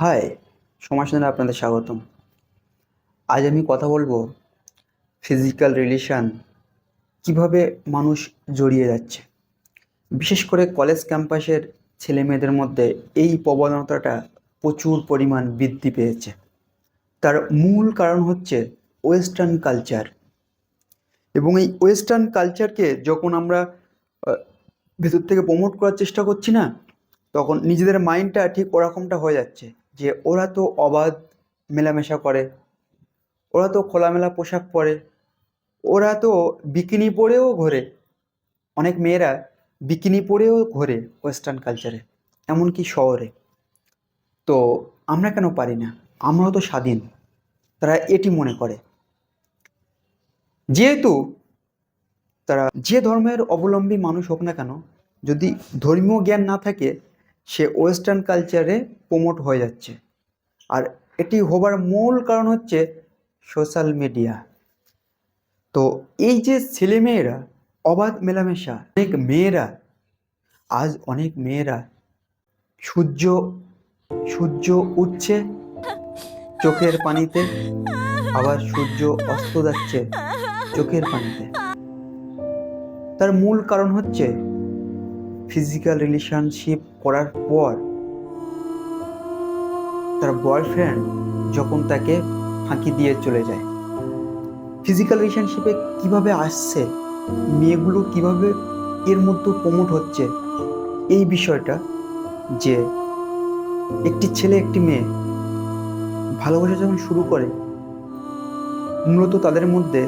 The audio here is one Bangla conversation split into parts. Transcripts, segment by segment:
হাই সমাজনে আপনাদের স্বাগতম। আজ আমি কথা বলব ফিজিক্যাল রিলেশন কীভাবে মানুষ জড়িয়ে যাচ্ছে। বিশেষ করে কলেজ ক্যাম্পাসের ছেলে মেয়েদের মধ্যে এই প্রবণতাটা প্রচুর পরিমাণ বৃদ্ধি পেয়েছে। তার মূল কারণ হচ্ছে ওয়েস্টার্ন কালচার এবং এই ওয়েস্টার্ন কালচারকে যখন আমরা ভেতর থেকে প্রমোট করার চেষ্টা করছি না, তখন নিজেদের মাইন্ডটা ঠিক ওরকমটা হয়ে যাচ্ছে। যে ওরা তো অবাধ মেলামেশা করে, ওরা তো খোলামেলা পোশাক পরে, ওরা তো বিকিনি পরেও ঘোরে। অনেক মেয়েরা বিকিনি পরেও ঘোরে ওয়েস্টার্ন কালচারে, এমনকি শহরে। তো আমরা কেন পারি না? আমরাও তো স্বাধীন। তারা এটি মনে করে। যেহেতু তারা যে ধর্মের অবলম্বী মানুষ হোক না কেন, যদি ধর্মীয় জ্ঞান না থাকে সে ওয়েস্টার্ন কালচারে প্রমোট হয়ে যাচ্ছে। আর এটি হবার মূল কারণ হচ্ছে সোশ্যাল মিডিয়া। তো এই যে ছেলেমেয়েরা, অবাধ মেলামেশা, অনেক মেয়েরা, আজ অনেক মেয়েরা সূর্য সূর্য উঠছে চোখের পানিতে, আবার সূর্য অস্ত যাচ্ছে চোখের পানিতে। তার মূল কারণ হচ্ছে ফিজিক্যাল রিলেশনশিপ করার পর তার বয়ফ্রেন্ড যখন তাকে ফাঁকি দিয়ে চলে যায়। ফিজিক্যাল রিলেশনশিপে কীভাবে আসছে, মেয়েগুলো কীভাবে এর মধ্যে প্রমোট হচ্ছে, এই বিষয়টা যে একটি ছেলে, একটি মেয়ে ভালোবাসা যখন শুরু করে, মূলত তাদের মধ্যে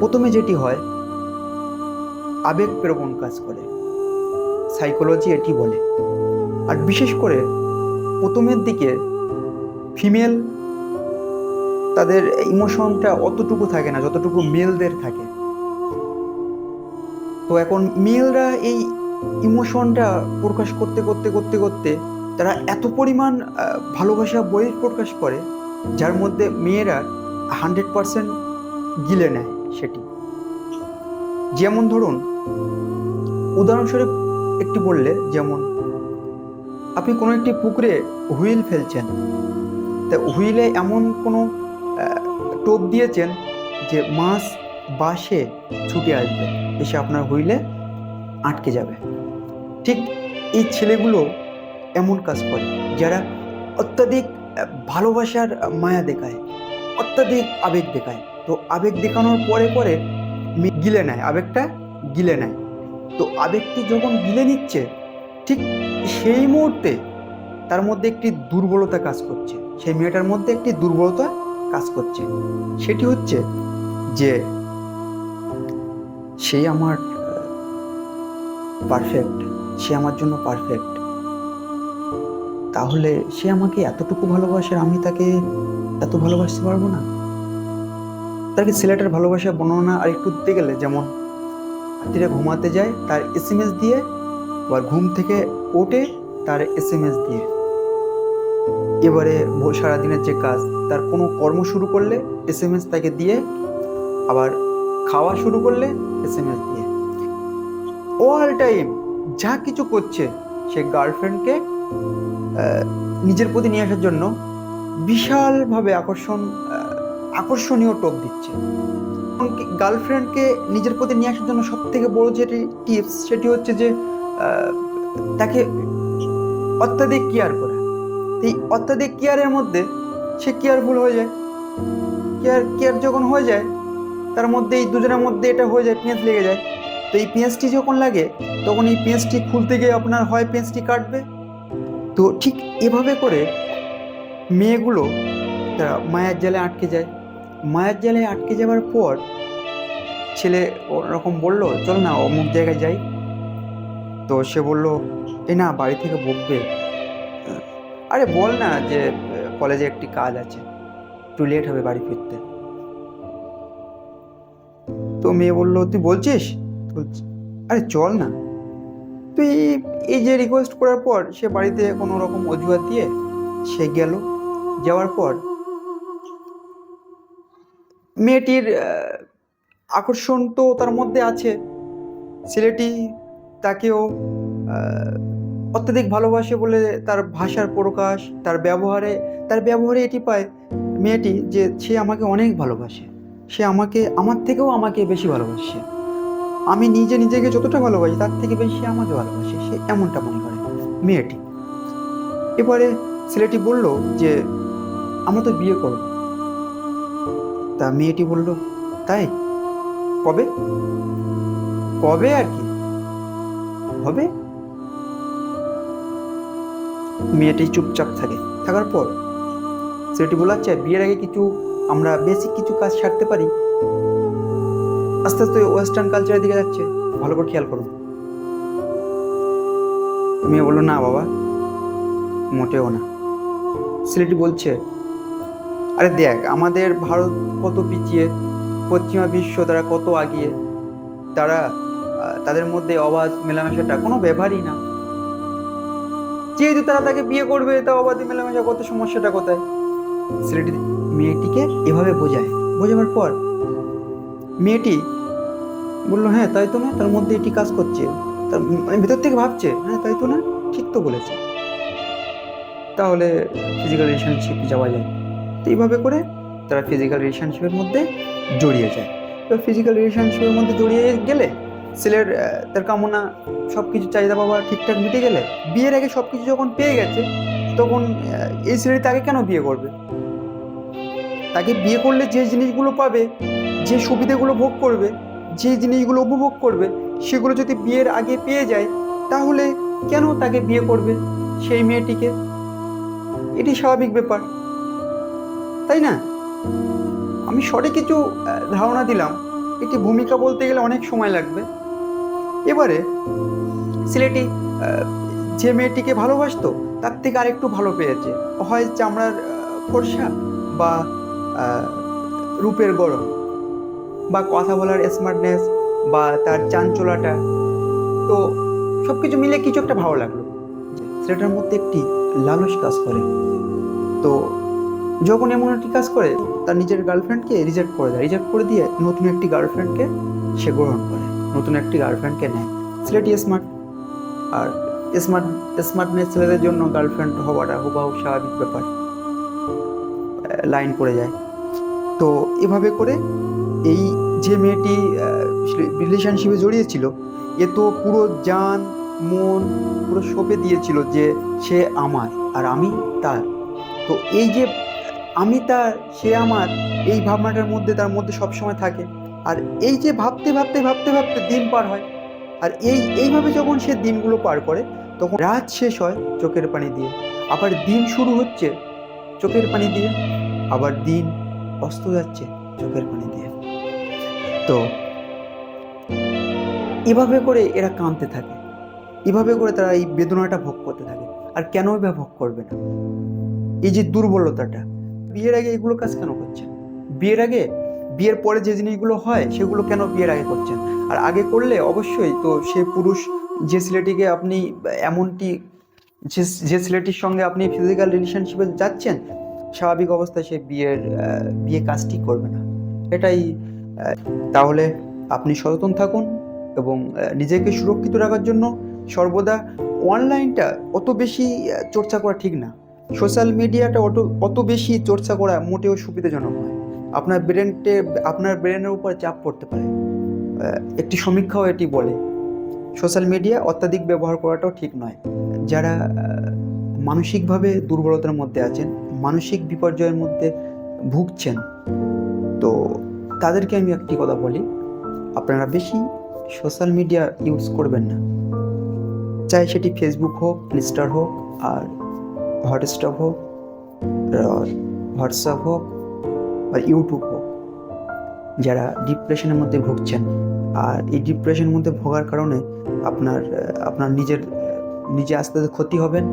প্রথমে যেটি হয়, আবেগ প্রেরণ কাজ করে। সাইকোলজি এটি বলে। আর বিশেষ করে প্রথমের দিকে ফিমেল তাদের ইমোশনটা অতটুকু থাকে না, যতটুকু মেলদের থাকে। তো এখন মেলরা এই ইমোশনটা প্রকাশ করতে করতে করতে করতে তারা এত পরিমাণ ভালোবাসা, বই প্রকাশ করে, যার মধ্যে মেয়েরা হান্ড্রেড পারসেন্ট গিলে নেয় সেটি। যেমন ধরুন, উদাহরণস্বরূপ একটি বললে, যেমন, আপনি কোনো একটি পুকুরে হুইল ফেলছেন, তা হুইলে এমন কোনো টোপ দিয়েছেন যে মাছ বাসে ছুটে আসবে, এসে আপনার হুইলে আটকে যাবে। ঠিক এই ছেলেগুলো এমন কাজ করে, যারা অত্যাধিক ভালোবাসার মায়া দেখায়, অত্যাধিক আবেগ দেখায়। তো আবেগ দেখানোর পরে পরে গিলে নেয়, আবেগটা গিলে নেয়। তো আবেগটি যখন গিলে নিচ্ছে, ঠিক সেই মুহূর্তে তার মধ্যে একটি দুর্বলতা কাজ করছে। সেই মেয়েটার মধ্যে একটি দুর্বলতা কাজ করছে। সেটি হচ্ছে যে, সে আমার পারফেক্ট সে আমার জন্য পারফেক্ট তাহলে সে আমাকে এতটুকু ভালোবাসে আমি তাকে এত ভালোবাসতে পারব না? তাকে ছেলেটার ভালোবাসা বর্ণনা আর একটু দিতে গেলে যেমন রাত্রিরে ঘুমাতে যায়, তার এস এম এস দিয়ে আবার ঘুম থেকে ওঠে তার এস এম এস দিয়ে। এবারে সারাদিনের যে কাজ, তার কোনো কর্ম শুরু করলে এসএমএস তাকে দিয়ে আবার খাওয়া শুরু করলে এসএমএস দিয়ে। অল টাইম যা কিছু করছে সে গার্লফ্রেন্ডকে নিজের প্রতি নিয়ে আসার জন্য বিশালভাবে আকর্ষণ আকর্ষণীয় টোপ দিচ্ছে। গার্লফ্রেন্ডকে নিজের প্রতি নিয়ে আসার জন্য সব থেকে বড় যেটি টিপস সেটি হচ্ছে যে তাকে অত্যাধিক কেয়ার করা। এই অত্যাধিক কেয়ারের মধ্যে সে কেয়ারফুল হয়ে যায়। কেয়ার কেয়ার যখন হয়ে যায়, তার মধ্যে এই দুজনের মধ্যে এটা হয়ে যায়, পেঁয়াজ লেগে যায়। তো এই পেঁয়াজটি যখন লাগে, তখন এই পেঁয়াজটি খুলতে গিয়ে আপনার হয় পেঁয়াজটি কাটবে। তো ঠিক এভাবে করে মেয়েগুলো, তারা মায়ের জালে আটকে যায়। মায়ের জালে আটকে যাওয়ার পর ছেলে ওরকম বলল চল না অমুক জায়গায় যাই। তো সে বলল এ না বাড়ি থেকে বকবে। আরে বল না যে কলেজে একটি কাজ আছে একটু লেট হবে বাড়ি ফিরতে। তো মেয়ে বলল তুই বলছিস? বলছি, আরে চল না। তুই এই যে রিকোয়েস্ট করার পর সে বাড়িতে কোনো রকম অজুহাত দিয়ে সে গেল। যাওয়ার পর মেয়েটির আকর্ষণ তো তার মধ্যে আছে। ছেলেটি তাকেও অত্যাধিক ভালোবাসে বলে তার ভাষার প্রকাশ, তার ব্যবহারে তার ব্যবহারে এটি পায় মেয়েটি যে সে আমাকে অনেক ভালোবাসে। সে আমাকে, আমার থেকেও আমাকে বেশি ভালোবাসে। আমি নিজে নিজেকে যতটা ভালোবাসি তার থেকে বেশি আমাকে ভালোবাসে, সে এমনটা মনে করে মেয়েটি। এবারে ছেলেটি বলল যে, আমরা তো বিয়ে করব। তা মেয়েটি বলল, তাই? কবে? কবে আর কি? হবে? মেয়েটি চুপচাপ থাকে। থাকার পর ছেলেটি বলাচ্ছে বিয়ের আগে কিছু আমরা বেসিক কিছু কাজ সারতে পারি? আস্তে আস্তে ওয়েস্টার্ন কালচারের দিকে যাচ্ছে। ভালো করে খেয়াল করুন মেয়ে বলল, না বাবা, মোটেও না। ছেলেটি বলছে আরে দেখ, আমাদের ভারত কত পিছিয়ে, পশ্চিমা বিশ্ব তারা কত আগিয়ে, তারা তাদের মধ্যে অবাধ মেলামেশাটা কোনো ব্যাপারই না। যেহেতু তারা তাকে বিয়ে করবে, তা অবাধ মেলামেশা কত সমস্যাটা কোথায়? ছেলেটি মেয়েটিকে এভাবে বোঝায়। বোঝাবার পর মেয়েটি বলল হ্যাঁ তাই তো না, তার মধ্যে এটি কাজ করছে। তার মানে ভেতর থেকে ভাবছে হ্যাঁ তাই তো না, ঠিক তো বলেছে। তাহলে ফিজিক্যাল রিলেশনশিপ যাওয়া যায়? তো এইভাবে করে তারা ফিজিক্যাল রিলেশনশিপের মধ্যে জড়িয়ে যায়। তো ফিজিক্যাল রিলেশনশিপের মধ্যে জড়িয়ে গেলে ছেলের তার কামনা সব কিছু চাহিদা পাওয়া ঠিকঠাক মিটে গেলে বিয়ের আগে সব কিছু যখন পেয়ে গেছে, তখন এই ছেলেটি তাকে কেন বিয়ে করবে? তাকে বিয়ে করলে যে জিনিসগুলো পাবে, যে সুবিধাগুলো ভোগ করবে, যে জিনিসগুলো উপভোগ করবে, সেগুলো যদি বিয়ের আগে পেয়ে যায়, তাহলে কেন তাকে বিয়ে করবে সেই মেয়েটিকে? এটি স্বাভাবিক ব্যাপার। তাই না? আমি শর্টে কিছু ধারণা দিলাম। এটি ভূমিকা বলতে গেলে অনেক সময় লাগবে। এবারে, ছেলেটি যে মেয়েটিকে ভালোবাসতো, তার থেকে আরেকটু ভালো পেয়েছে। হয় চামড়ার ফর্সা বা রূপের গরম বা কথা বলার স্মার্টনেস বা তার চাঞ্চলাটা তো সব কিছু মিলে কিছু একটা ভালো লাগল। ছেলেটার মধ্যে একটি লালস কাজ করে। তো যখন এমন একটি কাজ করে, তার নিজের গার্লফ্রেন্ডকে রিজেক্ট করে দেয়। রিজেক্ট করে দিয়ে নতুন একটি গার্লফ্রেন্ডকে সে গ্রহণ করে। নতুন একটি গার্লফ্রেন্ডকে নেয়। ছেলেটি স্মার্ট আর স্মার্ট স্মার্টনেস ছেলেদের জন্য গার্লফ্রেন্ড হওয়াটা হুবাহু স্বাভাবিক ব্যাপার। লাইন পড়ে যায়। তো এভাবে করে এই যে মেয়েটি রিলেশনশিপে জড়িয়েছিল, এ তো পুরো জান, মন, পুরো সঁপে দিয়েছিল যে সে আমার আর আমি তার। তো এই যে আমি তার সে আমার, এই ভাবনাটার মধ্যে, তার মধ্যে সবসময় থাকে। আর এই যে ভাবতে ভাবতে ভাবতে ভাবতে দিন পার হয়, আর এই, এইভাবে যখন সে দিনগুলো পার করে, তখন রাত শেষ হয় চোখের পানি দিয়ে। আবার দিন শুরু হচ্ছে চোখের পানি দিয়ে, আবার দিন অস্ত যাচ্ছে চোখের পানি দিয়ে। তো, এভাবে করে এরা কাঁদতে থাকে। এভাবে করে তারা এই বেদনাটা ভোগ করতে থাকে। আর কেনই বা ভোগ করবে না? এই যে দুর্বলতাটা বিয়ের আগে এগুলো কাজ কেন করছেন? বিয়ের আগে, বিয়ের পরে যে জিনিসগুলো হয়, সেগুলো কেন বিয়ের আগে করছেন? আর আগে করলে অবশ্যই তো সে পুরুষ, যে ছেলেটিকে আপনি এমনটি, যে ছেলেটির সঙ্গে আপনি ফিজিক্যাল রিলেশনশিপে যাচ্ছেন, স্বাভাবিক অবস্থায় সে বিয়ের বিয়ে কাজটি করবে না। এটাই তাহলে আপনি সচেতন থাকুন এবং নিজেকে সুরক্ষিত রাখার জন্য সর্বদা অনলাইনটা অত বেশি চর্চা করা ঠিক না। সোশ্যাল মিডিয়াটা অত অত বেশি চর্চা করা মোটেও সুবিধাজনক নয়। আপনার ব্রেনটে আপনার ব্রেনের উপর চাপ পড়তে পারে। একটি সমীক্ষাও এটি বলে। সোশ্যাল মিডিয়া অত্যাধিক ব্যবহার করাটাও ঠিক নয়। যারা মানসিকভাবে দুর্বলতার মধ্যে আছেন, মানসিক বিপর্যয়ের মধ্যে ভুগছেন, তো তাদেরকে আমি একটি কথা বলি। আপনারা বেশি সোশ্যাল মিডিয়া ইউজ করবেন না। চাই সেটি ফেসবুক হোক ইনস্টার হোক, আর হটস্টার হোক হোয়াটসঅ্যাপ হোক আর ইউটিউব হোক, যারা ডিপ্রেশনের মধ্যে ভুগছেন। আর এই ডিপ্রেশনের মধ্যে ভোগার কারণে আপনার আপনার নিজের, নিজে আস্তে আস্তে ক্ষতি হবেন,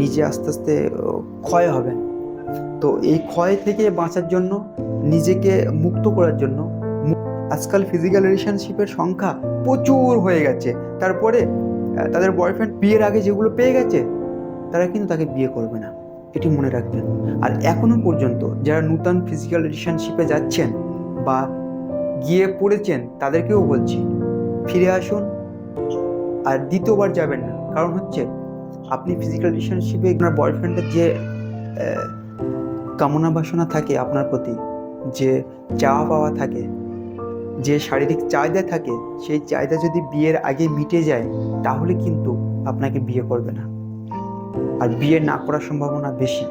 নিজে আস্তে আস্তে ক্ষয় হবেন। তো এই ক্ষয় থেকে বাঁচার জন্য, নিজেকে মুক্ত করার জন্য আজকাল ফিজিক্যাল রিলেশনশিপের সংখ্যা প্রচুর হয়ে গেছে। তারপরে তাদের বয়ফ্রেন্ড বিয়ের আগে যেগুলো পেয়ে গেছে তারা কিন্তু তাকে বিয়ে করবে না, এটি মনে রাখবেন। আর এখনও পর্যন্ত যারা নূতন ফিজিক্যাল রিলেশনশিপে যাচ্ছেন বা গিয়ে পড়েছেন, তাদেরকেও বলছি, ফিরে আসুন আর দ্বিতীয়বার যাবেন না। কারণ হচ্ছে, আপনি ফিজিক্যাল রিলেশনশিপে আপনার বয়ফ্রেন্ডের যে কামনা বাসনা থাকে আপনার প্রতি, যে চাওয়া পাওয়া থাকে, যে শারীরিক চাহিদা থাকে, সেই চাহিদা যদি বিয়ের আগে মিটে যায়, তাহলে কিন্তু আপনাকে বিয়ে করবে না। আর বিয়ে না করার সম্ভাবনা বেশি।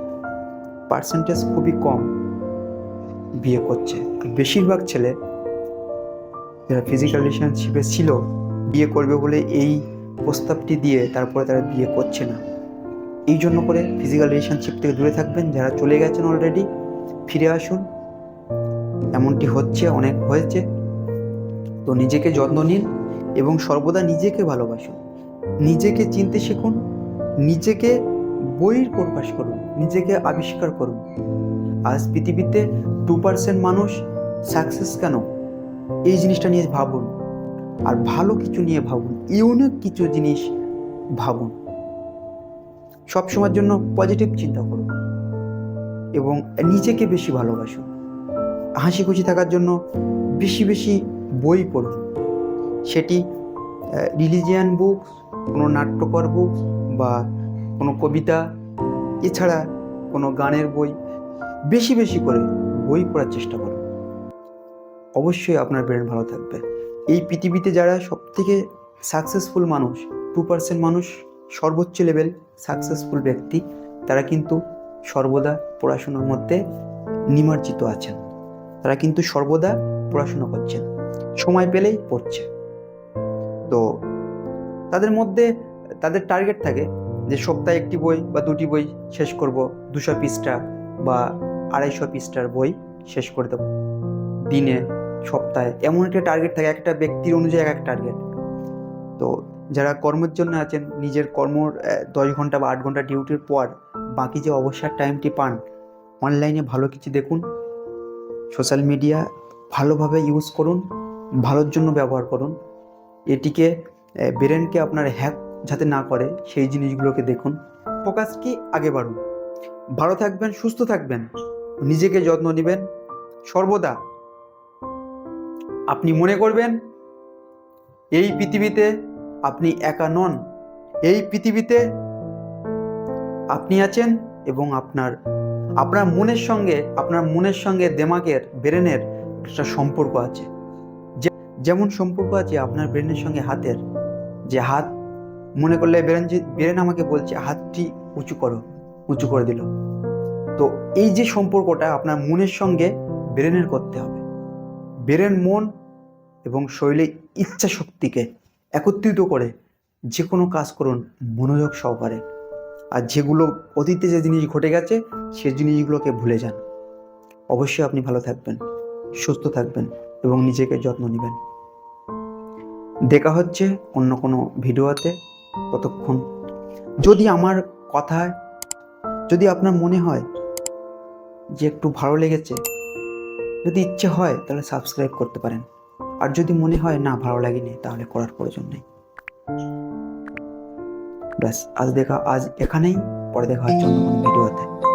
পার্সেন্টেজ খুবই কম বিয়ে করছে। বেশিরভাগ ছেলে যারা ফিজিক্যাল রিলেশনশিপে ছিল বিয়ে করবে বলে এই প্রস্তাবটি দিয়ে তারপরে তারা বিয়ে করছে না। এই জন্য করে ফিজিক্যাল রিলেশনশিপ থেকে দূরে থাকবেন। যারা চলে গেছেন অলরেডি ফিরে আসুন। এমনটি হচ্ছে, অনেক হয়েছে। তো নিজেকে যত্ন নিন এবং সর্বদা নিজেকে ভালোবাসুন। নিজেকে চিনতে শিখুন। নিজেকে বইয়ের প্রকাশ করুন, নিজেকে আবিষ্কার করুন। আজ পৃথিবীতে টু পার্সেন্ট মানুষ সাকসেস কেন? এই জিনিসটা নিয়ে ভাবুন। আর ভালো কিছু নিয়ে ভাবুন ইউনিক কিছু জিনিস ভাবুন। সবসময়ের জন্য পজিটিভ চিন্তা করুন এবং নিজেকে বেশি ভালোবাসুন। হাসি খুশি থাকার জন্য বেশি বেশি বই পড়ুন। সেটি রিলিজিয়ান বুকস কোনো নাট্যকর বুকস বা কোনো কবিতা, এছাড়া কোনো গানের বই। বেশি বেশি করে বই পড়ার চেষ্টা করুন। অবশ্যই আপনার ব্রেন ভালো থাকবে। এই পৃথিবীতে যারা সবথেকে সাকসেসফুল মানুষ টু পার্সেন্ট মানুষ, সর্বোচ্চ লেভেল সাকসেসফুল ব্যক্তি, তারা কিন্তু সর্বদা পড়াশোনার মধ্যে নিমজ্জিত আছেন। তারা কিন্তু সর্বদা পড়াশোনা করছেন। সময় পেলেই পড়ছে। তো তাদের মধ্যে, তাদের টার্গেট থাকে যে সপ্তাহে একটি বই বা দুটি বই শেষ করব, দুশো পৃষ্ঠা বা আড়াইশো পৃষ্ঠার বই শেষ করে দেবো। দিনে, সপ্তাহে এমন একটা টার্গেট থাকে একটা ব্যক্তির অনুযায়ী এক এক টার্গেট তো যারা কর্মের জন্য আছেন, নিজের কর্মর দশ ঘণ্টা বা আট ঘণ্টা ডিউটির পর বাকি যে অবসর টাইমটি পান অনলাইনে ভালো কিছু দেখুন সোশ্যাল মিডিয়া ভালোভাবে ইউজ করুন, ভালোর জন্য ব্যবহার করুন। এটিকে ব্রেনকে আপনার হ্যাক যাতে না করে সেই জিনিসগুলোকে দেখুন। ফোকাস কি? আগে বাড়ুন। ভালো থাকবেন, সুস্থ থাকবেন। নিজেকে যত্ন নেবেন। সর্বদা আপনি মনে করবেন, এই পৃথিবীতে আপনি একা নন। এই পৃথিবীতে আপনি আছেন এবং আপনার আপনার মনের সঙ্গে, আপনার মনের সঙ্গে দেমাগের ব্রেনের একটা সম্পর্ক আছে। যেমন সম্পর্ক আছে আপনার ব্রেনের সঙ্গে হাতের, যে হাত মনে করলে ব্রেন যে ব্রেন আমাকে বলছে, হাতটি উঁচু করো। উঁচু করে দিল। তো এই যে সম্পর্কটা আপনার মনের সঙ্গে ব্রেনের করতে হবে। ব্রেন মন এবং শরীরে ইচ্ছা শক্তিকে একত্রিত করে যে কোনো কাজ করুন, মনোযোগ সহকারে। আর যেগুলো অতীতে যে জিনিস ঘটে গেছে, সে জিনিসগুলোকে ভুলে যান। অবশ্যই আপনি ভালো থাকবেন, সুস্থ থাকবেন এবং নিজেকে যত্ন নেবেন। দেখা হচ্ছে অন্য কোনো ভিডিওতে। ততক্ষণ। যদি আমার কথায়, যদি আপনার মনে হয় যে একটু ভালো লেগেছে, যদি ইচ্ছে হয় তাহলে সাবস্ক্রাইব করতে পারেন। আর যদি মনে হয় না, ভালো লাগেনি, তাহলে করার প্রয়োজন নেই। ব্যাস, আজ দেখা, আজ এখানেই, পরে দেখা হচ্ছে অন্য ভিডিওতে।